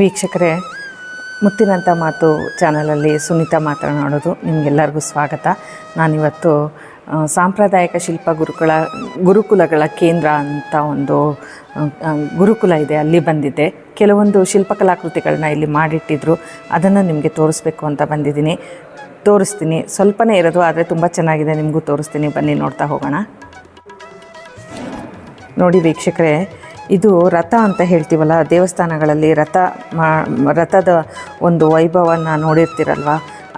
ವೀಕ್ಷಕರೇ ಮುತ್ತಿನಂಥ ಮಾತು ಚಾನಲಲ್ಲಿ ಸುನೀತಾ ಮಾತನಾಡೋದು ನಿಮಗೆಲ್ಲರಿಗೂ ಸ್ವಾಗತ. ನಾನಿವತ್ತು ಸಾಂಪ್ರದಾಯಿಕ ಶಿಲ್ಪ ಗುರುಕುಲ, ಗುರುಕುಲಗಳ ಕೇಂದ್ರ ಅಂತ ಒಂದು ಗುರುಕುಲ ಇದೆ, ಅಲ್ಲಿ ಬಂದಿದ್ದೆ. ಕೆಲವೊಂದು ಶಿಲ್ಪಕಲಾಕೃತಿಗಳನ್ನ ಇಲ್ಲಿ ಮಾಡಿಟ್ಟಿದ್ರು. ಅದನ್ನು ನಿಮಗೆ ತೋರಿಸ್ಬೇಕು ಅಂತ ಬಂದಿದ್ದೀನಿ. ತೋರಿಸ್ತೀನಿ. ಸ್ವಲ್ಪನೇ ಇರೋದು, ಆದರೆ ತುಂಬ ಚೆನ್ನಾಗಿದೆ. ನಿಮಗೂ ತೋರಿಸ್ತೀನಿ. ಬನ್ನಿ ನೋಡ್ತಾ ಹೋಗೋಣ. ನೋಡಿ ವೀಕ್ಷಕರೇ ಇದು ರಥ ಅಂತ ಹೇಳ್ತೀವಲ್ಲ, ದೇವಸ್ಥಾನಗಳಲ್ಲಿ ರಥ ಮಾ, ರಥದ ಒಂದು ವೈಭವನ ನೋಡಿರ್ತೀರಲ್ವ?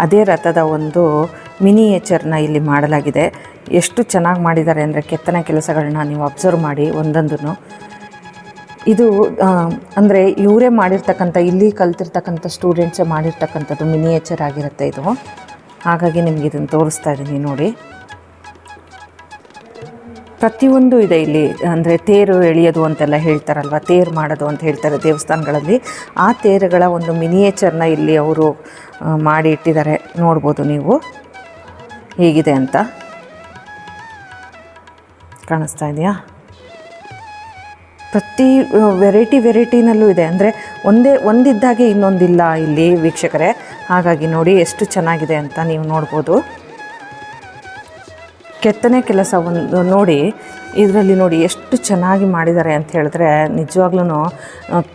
ಅದೇ ರಥದ ಒಂದು ಮಿನಿಯೇಚರ್ನ ಇಲ್ಲಿ ಮಾಡಲಾಗಿದೆ. ಎಷ್ಟು ಚೆನ್ನಾಗಿ ಮಾಡಿದ್ದಾರೆ ಅಂದರೆ ಕೆತ್ತನೆ ಕೆಲಸಗಳನ್ನ ನೀವು ಅಬ್ಸರ್ವ್ ಮಾಡಿ ಒಂದೊಂದನ್ನು. ಇದು ಅಂದರೆ ಇವರೇ ಮಾಡಿರ್ತಕ್ಕಂಥ, ಇಲ್ಲಿ ಕಲ್ತಿರ್ತಕ್ಕಂಥ ಸ್ಟೂಡೆಂಟ್ಸೇ ಮಾಡಿರ್ತಕ್ಕಂಥದ್ದು ಮಿನಿಯೇಚರ್ ಆಗಿರುತ್ತೆ ಇದು. ಹಾಗಾಗಿ ನಿಮಗೆ ಇದನ್ನು ತೋರಿಸ್ತಾ ಇದ್ದೀನಿ ನೋಡಿ. ಪ್ರತಿಯೊಂದು ಇದೆ ಇಲ್ಲಿ. ಅಂದರೆ ತೇರು ಎಳೆಯೋದು ಅಂತೆಲ್ಲ ಹೇಳ್ತಾರಲ್ವ? ತೇರು ಮಾಡೋದು ಅಂತ ಹೇಳ್ತಾರೆ ದೇವಸ್ಥಾನಗಳಲ್ಲಿ. ಆ ತೇರುಗಳ ಒಂದು ಮಿನಿಯೇಚರ್ನ ಇಲ್ಲಿ ಅವರು ಮಾಡಿ ಇಟ್ಟಿದ್ದಾರೆ. ನೋಡ್ಬೋದು ನೀವು. ಹೇಗಿದೆ ಅಂತ. ಕಾಣಿಸ್ತಾ ಇದೆಯಾ? ಪ್ರತಿ ವೆರೈಟಿ ವೆರೈಟಿನಲ್ಲೂ ಇದೆ. ಅಂದರೆ ಒಂದೇ, ಒಂದಿದ್ದಾಗೆ ಇನ್ನೊಂದಿಲ್ಲ ಇಲ್ಲಿ ವೀಕ್ಷಕರೇ. ಹಾಗಾಗಿ ನೋಡಿ ಎಷ್ಟು ಚೆನ್ನಾಗಿದೆ ಅಂತ ನೀವು ನೋಡ್ಬೋದು. ಕೆತ್ತನೆ ಕೆಲಸ ಒಂದು ನೋಡಿ, ಇದರಲ್ಲಿ ನೋಡಿ ಎಷ್ಟು ಚೆನ್ನಾಗಿ ಮಾಡಿದ್ದಾರೆ ಅಂತ ಹೇಳಿದ್ರೆ ನಿಜವಾಗ್ಲೂ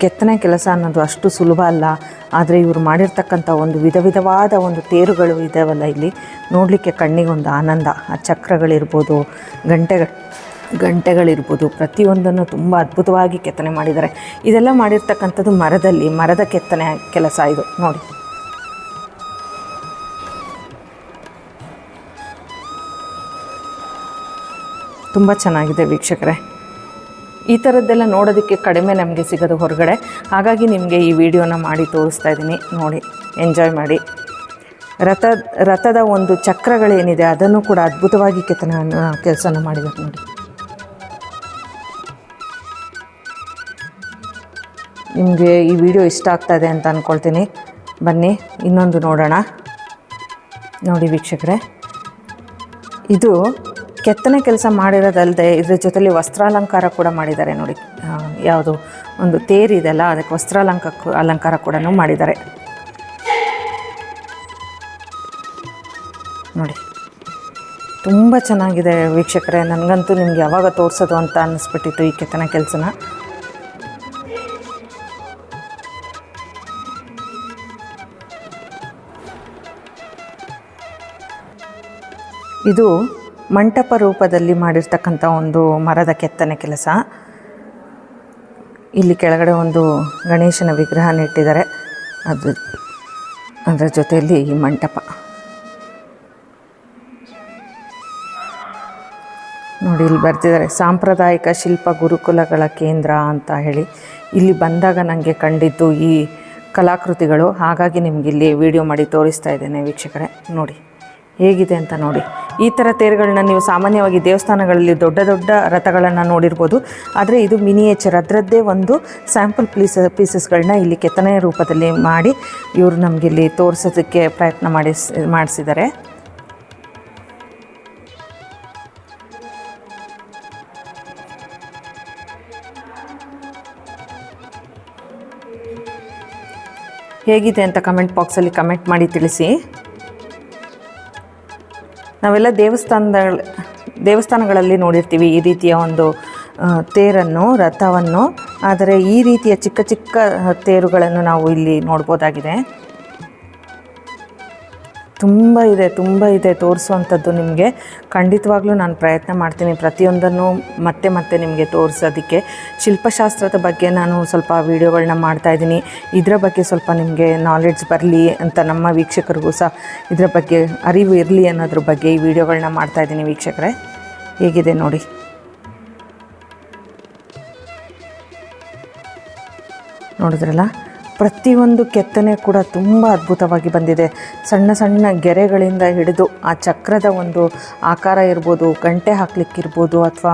ಕೆತ್ತನೆ ಕೆಲಸ ಅನ್ನೋದು ಅಷ್ಟು ಸುಲಭ ಅಲ್ಲ. ಆದರೆ ಇವರು ಮಾಡಿರ್ತಕ್ಕಂಥ ಒಂದು ವಿಧ ವಿಧವಾದ ಒಂದು ತೇರುಗಳು ಇದಾವಲ್ಲ ಇಲ್ಲಿ. ನೋಡಲಿಕ್ಕೆ ಕಣ್ಣಿಗೊಂದು ಆನಂದ. ಆ ಚಕ್ರಗಳಿರ್ಬೋದು ಗಂಟೆಗಳು ಗಂಟೆಗಳಿರ್ಬೋದು, ಪ್ರತಿಯೊಂದನ್ನು ತುಂಬ ಅದ್ಭುತವಾಗಿ ಕೆತ್ತನೆ ಮಾಡಿದ್ದಾರೆ. ಇದೆಲ್ಲ ಮಾಡಿರ್ತಕ್ಕಂಥದ್ದು ಮರದಲ್ಲಿ, ಮರದ ಕೆತ್ತನೆ ಕೆಲಸ ಇದು. ನೋಡಿ. ತುಂಬ ಚೆನ್ನಾಗಿದೆ ವೀಕ್ಷಕರೇ. ಈ ಥರದ್ದೆಲ್ಲ ನೋಡೋದಕ್ಕೆ ಕಡಿಮೆ ನಮಗೆ ಸಿಗೋದು ಹೊರಗಡೆ. ಹಾಗಾಗಿ ನಿಮಗೆ ಈ ವಿಡಿಯೋನ ಮಾಡಿ ತೋರಿಸ್ತಾ ಇದ್ದೀನಿ. ನೋಡಿ, ಎಂಜಾಯ್ ಮಾಡಿ. ರಥ, ರಥದ ಒಂದು ಚಕ್ರಗಳೇನಿದೆ, ಅದನ್ನು ಕೂಡ ಅದ್ಭುತವಾಗಿ ಕೆತ್ತನ ಕೆಲಸನ ಮಾಡಿದ್ದಾರೆ ನೋಡಿ. ನಿಮಗೆ ಈ ವಿಡಿಯೋ ಇಷ್ಟ ಆಗ್ತಾ ಇದೆ ಅಂತ ಅಂದ್ಕೊಳ್ತೀನಿ ಬನ್ನಿ, ಇನ್ನೊಂದು ನೋಡೋಣ. ನೋಡಿ ವೀಕ್ಷಕರೇ, ಇದು ಕೆತ್ತನೆ ಕೆಲಸ ಮಾಡಿರೋದಲ್ಲದೆ ಇದ್ರ ಜೊತೆಲಿ ವಸ್ತ್ರಾಲಂಕಾರ ಕೂಡ ಮಾಡಿದ್ದಾರೆ ನೋಡಿ. ಯಾವುದು ಒಂದು ತೇರಿದೆಲ್ಲ ಅದಕ್ಕೆ ವಸ್ತ್ರಾಲಂಕ ಅಲಂಕಾರ ಕೂಡ ಮಾಡಿದ್ದಾರೆ. ನೋಡಿ, ತುಂಬ ಚೆನ್ನಾಗಿದೆ ವೀಕ್ಷಕರೇ. ನನಗಂತೂ ನಿಮ್ಗೆ ಯಾವಾಗ ತೋರಿಸೋದು ಅಂತ ಅನ್ನಿಸ್ಬಿಟ್ಟಿತ್ತು ಈ ಕೆತ್ತನೆ ಕೆಲಸನ. ಇದು ಮಂಟಪ ರೂಪದಲ್ಲಿ ಮಾಡಿರ್ತಕ್ಕಂಥ ಒಂದು ಮರದ ಕೆತ್ತನೆ ಕೆಲಸ. ಇಲ್ಲಿ ಕೆಳಗಡೆ ಒಂದು ಗಣೇಶನ ವಿಗ್ರಹನ ಇಟ್ಟಿದ್ದಾರೆ. ಅದು ಅದರ ಜೊತೆಯಲ್ಲಿ ಈ ಮಂಟಪ. ನೋಡಿ, ಇಲ್ಲಿ ಬರ್ತಿದ್ದಾರೆ. ಸಾಂಪ್ರದಾಯಿಕ ಶಿಲ್ಪ ಗುರುಕುಲಗಳ ಕೇಂದ್ರ ಅಂತ ಹೇಳಿ. ಇಲ್ಲಿ ಬಂದಾಗ ನನಗೆ ಕಂಡಿದ್ದು ಈ ಕಲಾಕೃತಿಗಳು. ಹಾಗಾಗಿ ನಿಮಗಿಲ್ಲಿ ವಿಡಿಯೋ ಮಾಡಿ ತೋರಿಸ್ತಾ ಇದ್ದೇನೆ ವೀಕ್ಷಕರೇ. ನೋಡಿ. ಹೇಗಿದೆ ಅಂತ ನೋಡಿ. ಈ ಥರ ತೇರುಗಳನ್ನ ನೀವು ಸಾಮಾನ್ಯವಾಗಿ ದೇವಸ್ಥಾನಗಳಲ್ಲಿ ದೊಡ್ಡ ದೊಡ್ಡ ರಥಗಳನ್ನು ನೋಡಿರ್ಬೋದು. ಆದರೆ ಇದು ಮಿನಿಯೇಚರ್. ಅದರದ್ದೇ ಒಂದು ಸ್ಯಾಂಪಲ್ ಪೀಸ ಪೀಸಸ್ಗಳನ್ನ ಇಲ್ಲಿ ಕೆತ್ತನೆಯ ರೂಪದಲ್ಲಿ ಮಾಡಿ ಇವರು ನಮಗೆ ಇಲ್ಲಿ ತೋರಿಸೋದಕ್ಕೆ ಪ್ರಯತ್ನ ಮಾಡಿಸ್ ಮಾಡಿಸಿದ್ದಾರೆ. ಹೇಗಿದೆ ಅಂತ ಕಮೆಂಟ್ ಬಾಕ್ಸಲ್ಲಿ ಕಮೆಂಟ್ ಮಾಡಿ ತಿಳಿಸಿ. ನಾವೆಲ್ಲ ದೇವಸ್ಥಾನದ ದೇವಸ್ಥಾನಗಳಲ್ಲಿ ನೋಡಿರ್ತೀವಿ ಈ ರೀತಿಯ ಒಂದು ತೇರನ್ನು, ರಥವನ್ನು. ಆದರೆ ಈ ರೀತಿಯ ಚಿಕ್ಕ ಚಿಕ್ಕ ತೇರುಗಳನ್ನು ನಾವು ಇಲ್ಲಿ ನೋಡ್ಬೋದಾಗಿದೆ. ತುಂಬ ಇದೆ ತುಂಬ ಇದೆ ತೋರಿಸುವಂಥದ್ದು ನಿಮಗೆ. ಖಂಡಿತವಾಗ್ಲೂ ನಾನು ಪ್ರಯತ್ನ ಮಾಡ್ತೀನಿ ಪ್ರತಿಯೊಂದನ್ನು ಮತ್ತೆ ಮತ್ತೆ ನಿಮಗೆ ತೋರಿಸೋದಕ್ಕೆ. ಶಿಲ್ಪಶಾಸ್ತ್ರದ ಬಗ್ಗೆ ನಾನು ಸ್ವಲ್ಪ ವೀಡಿಯೋಗಳನ್ನ ಮಾಡ್ತಾಯಿದ್ದೀನಿ ಇದರ ಬಗ್ಗೆ ಸ್ವಲ್ಪ ನಿಮಗೆ ನಾಲೆಡ್ಜ್ ಬರಲಿ ಅಂತ ನಮ್ಮ ವೀಕ್ಷಕರಿಗೂ ಸಹ ಇದರ ಬಗ್ಗೆ ಅರಿವು ಇರಲಿ ಅನ್ನೋದ್ರ ಬಗ್ಗೆ ಈ ವಿಡಿಯೋಗಳನ್ನ ಮಾಡ್ತಾಯಿದ್ದೀನಿ ವೀಕ್ಷಕರೇ. ಹೇಗಿದೆ ನೋಡಿ? ನೋಡಿದ್ರಲ್ಲ? ಪ್ರತಿಯೊಂದು ಕೆತ್ತನೆ ಕೂಡ ತುಂಬ ಅದ್ಭುತವಾಗಿ ಬಂದಿದೆ. ಸಣ್ಣ ಸಣ್ಣ ಗೆರೆಗಳಿಂದ ಹಿಡಿದು ಆ ಚಕ್ರದ ಒಂದು ಆಕಾರ ಇರ್ಬೋದು, ಗಂಟೆ ಹಾಕ್ಲಿಕ್ಕಿರ್ಬೋದು ಅಥವಾ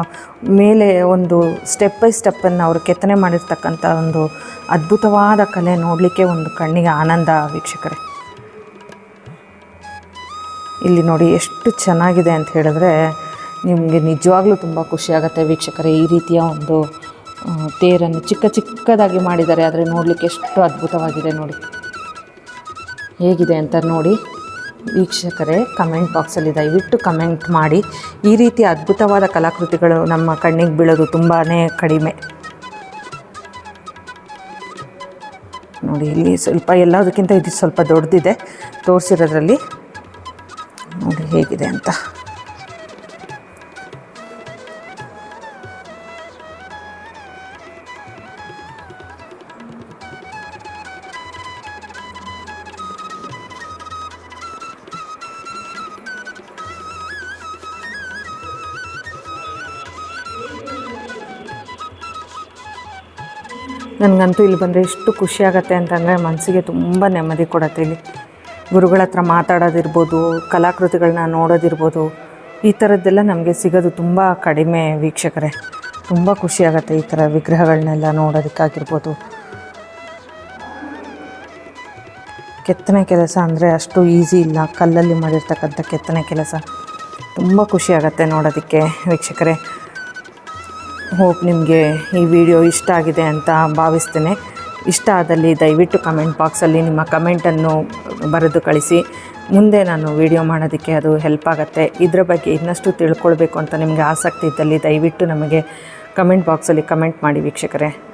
ಮೇಲೆ ಒಂದು ಸ್ಟೆಪ್ ಬೈ ಸ್ಟೆಪ್ಪನ್ನು ಅವರು ಕೆತ್ತನೆ ಮಾಡಿರ್ತಕ್ಕಂಥ ಒಂದು ಅದ್ಭುತವಾದ ಕಲೆ ನೋಡಲಿಕ್ಕೆ ಒಂದು ಕಣ್ಣಿಗೆ ಆನಂದ ವೀಕ್ಷಕರೇ. ಇಲ್ಲಿ ನೋಡಿ ಎಷ್ಟು ಚೆನ್ನಾಗಿದೆ ಅಂತ ಹೇಳಿದ್ರೆ ನಿಮಗೆ ನಿಜವಾಗ್ಲೂ ತುಂಬ ಖುಷಿಯಾಗುತ್ತೆ ವೀಕ್ಷಕರೇ. ಈ ರೀತಿಯ ಒಂದು ತೇರನ್ನು ಚಿಕ್ಕ ಚಿಕ್ಕದಾಗಿ ಮಾಡಿದ್ದಾರೆ, ಆದರೆ ನೋಡಲಿಕ್ಕೆ ಎಷ್ಟು ಅದ್ಭುತವಾಗಿದೆ ನೋಡಿ. ಹೇಗಿದೆ ಅಂತ ನೋಡಿ ವೀಕ್ಷಕರೇ ಕಮೆಂಟ್ ಬಾಕ್ಸಲ್ಲಿ ದಯವಿಟ್ಟು ಕಮೆಂಟ್ ಮಾಡಿ. ಈ ರೀತಿ ಅದ್ಭುತವಾದ ಕಲಾಕೃತಿಗಳು ನಮ್ಮ ಕಣ್ಣಿಗೆ ಬೀಳೋದು ತುಂಬಾ ಕಡಿಮೆ. ನೋಡಿ, ಇಲ್ಲಿ ಸ್ವಲ್ಪ ಎಲ್ಲದಕ್ಕಿಂತ ಇದು ಸ್ವಲ್ಪ ದೊಡ್ಡದಿದೆ ತೋರಿಸಿರೋದ್ರಲ್ಲಿ ನೋಡಿ ಹೇಗಿದೆ ಅಂತ. ನನಗಂತೂ ಇಲ್ಲಿ ಬಂದರೆ ಎಷ್ಟು ಖುಷಿ ಅಂತಂದರೆ ಮನಸ್ಸಿಗೆ ತುಂಬ ನೆಮ್ಮದಿ ಕೊಡುತ್ತೆ ಇಲ್ಲಿ. ಗುರುಗಳ ಹತ್ರ ಮಾತಾಡೋದಿರ್ಬೋದು ಕಲಾಕೃತಿಗಳನ್ನ ನೋಡೋದಿರ್ಬೋದು, ಈ ಥರದ್ದೆಲ್ಲ ನಮಗೆ ಸಿಗೋದು ತುಂಬ ಕಡಿಮೆ ವೀಕ್ಷಕರೇ. ತುಂಬ ಖುಷಿ ಆಗುತ್ತೆ ಈ ಥರ ವಿಗ್ರಹಗಳನ್ನೆಲ್ಲ ನೋಡೋದಕ್ಕಾಗಿರ್ಬೋದು. ಕೆತ್ತನೆ ಕೆಲಸ ಅಂದರೆ ಅಷ್ಟು ಈಸಿ ಇಲ್ಲ. ಕಲ್ಲಲ್ಲಿ ಮಾಡಿರ್ತಕ್ಕಂಥ ಕೆತ್ತನೆ ಕೆಲಸ. ತುಂಬ ಖುಷಿ ಆಗುತ್ತೆ ನೋಡೋದಕ್ಕೆ ವೀಕ್ಷಕರೇ. ಹೋಪ್ ನಿಮಗೆ ಈ ವಿಡಿಯೋ ಇಷ್ಟ ಆಗಿದೆ ಅಂತ ಭಾವಿಸ್ತೇನೆ. ಇಷ್ಟ ಆದಲ್ಲಿ ದಯವಿಟ್ಟು ಕಮೆಂಟ್ ಬಾಕ್ಸಲ್ಲಿ ನಿಮ್ಮ ಕಮೆಂಟನ್ನು ಬರೆದು ಕಳಿಸಿ. ಮುಂದೆ ನಾನು ವಿಡಿಯೋ ಮಾಡೋದಕ್ಕೆ ಅದು ಹೆಲ್ಪ್ ಆಗುತ್ತೆ. ಇದರ ಬಗ್ಗೆ ಇನ್ನಷ್ಟು ತಿಳ್ಕೊಳ್ಬೇಕು ಅಂತ ನಿಮಗೆ ಆಸಕ್ತಿ ಇದ್ದಲ್ಲಿ ದಯವಿಟ್ಟು ನಮಗೆ ಕಮೆಂಟ್ ಬಾಕ್ಸಲ್ಲಿ ಕಮೆಂಟ್ ಮಾಡಿ ವೀಕ್ಷಕರೇ.